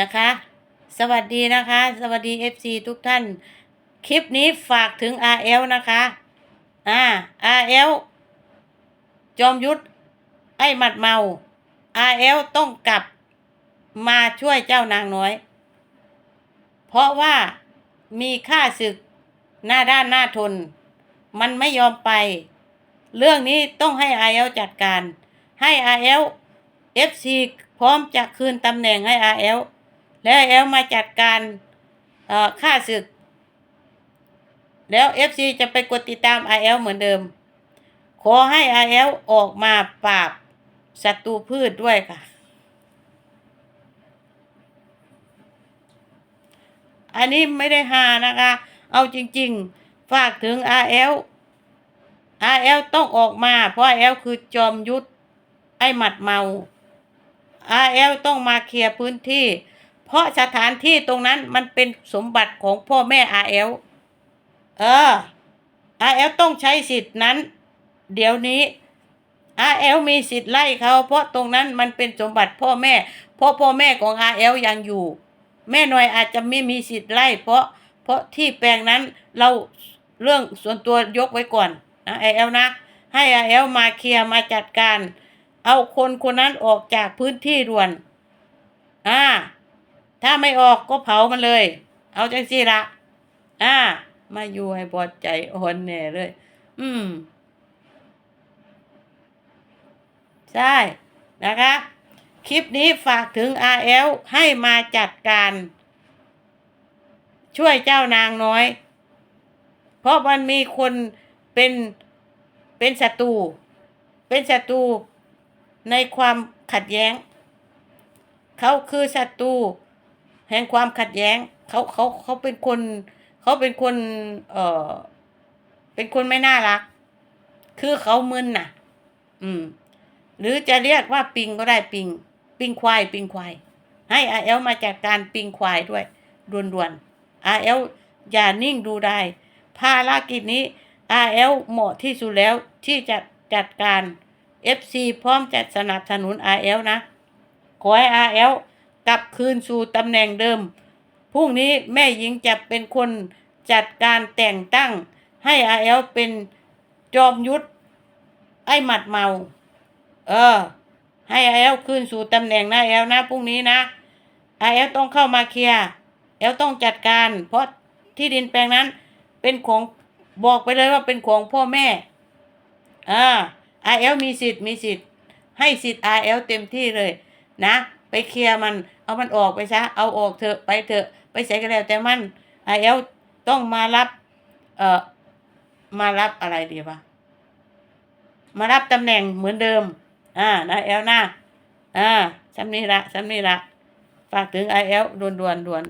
นะคะ สวัสดีนะคะ สวัสดี FC ทุกท่าน คลิปนี้ฝากถึง RL นะคะอ่า RL จอมยุทธไอ้หมัดเมา RL ต้องกลับมาช่วยเจ้านางน้อย เพราะว่ามีค่าศึกหน้าด้านหน้าทน มันไม่ยอมไป เรื่องนี้ต้องให้ RL จัดการ ให้ RL FC พร้อมจะคืนตำแหน่งให้ RL แล้ว RL มาจัดการเอ่อค่าศึก แล้ว FC จะไปกดติดตาม RL เหมือนเดิม ขอให้ RL ออกมาปราบศัตรูพืชด้วยค่ะอันนี้ไม่ได้หานะคะ เอาจริง ๆ ฝากถึง RL RL ต้องออกมา เพราะ RL คือจอมยุทธไอ้หมัดเมา RL ต้องมาเคลียร์พื้นที่ เพราะสถานที่ตรงนั้นมันเป็นสมบัติของพ่อแม่ RL เออ RL ต้องใช้สิทธินั้น เดี๋ยวนี้ RL มีสิทธิ์ไล่เขาเพราะตรงนั้นมันเป็นสมบัติพ่อแม่ เพราะพ่อแม่ของ RL ยังอยู่ แม่หน่อยอาจจะไม่มีสิทธิ์ไล่เพราะเพราะที่แปลงนั้นเราเรื่องส่วนตัวยกไว้ก่อนนะ RL นะ ให้ RL มาเคลียร์มาจัดการ เอาคนคนนั้นออกจากพื้นที่ด่วน อ่า ถ้าไม่ออกก็เผามันเลย เอาจังสิละอ่า มาอยู่ให้พอดใจอ่อนแน่เลย อืม ใช่ นะคะ คลิปนี้ฝากถึง RL ให้มาจัดการ ช่วยเจ้านางน้อย เพราะมันมีคนเป็นเป็นศัตรู เป็นศัตรูในความขัดแย้ง เขาคือศัตรู แห่งความขัดแย้งเขาเขาเขาเป็นคนเขาเป็นคน เอ่อ เป็นคนไม่น่ารัก คือเขามึนน่ะ อืม หรือจะเรียกว่าปิงก็ได้ปิง ปิงควาย ปิงควาย ให้อาเอลมาจัดการปิงควายด้วยด่วนๆอาเอลอย่านิ่งดูได้ภารกิจนี้อาเอลเหมาะที่สุดแล้วที่จะจัดการ FC พร้อมจะสนับสนุน RL นะ ขอให้ RL กลับคืนสู่ตำแหน่งเดิม พรุ่งนี้แม่หญิงจะเป็นคนจัดการแต่งตั้ง ให้ RL เป็นจอมยุทธไอ้หมัดเมา เออ ให้ RL คืนสู่ตำแหน่งนะ RL นะพรุ่งนี้นะ RL ต้องเข้ามาเคลียร์ RL ต้องจัดการ เพราะที่ดินแปลงนั้น เป็นของบอกไปเลยว่าเป็นของพ่อแม่อ่า RL มีสิทธิ์มีสิทธิ์ให้สิทธิ์ RL เต็มที่เลยนะ เคลียร์มัน เอามันออกไปซะ เอาออกเถอะไปเถอะไปใส่กันแล้วแต่มันไอเอลต้องมารับเอ่อมารับอะไรดีวะมารับตำแหน่งเหมือนเดิม อ่านะเอลนะอ่าสำนี้ละสำนี้ละฝากถึง IL ด่วนด่วนด่วน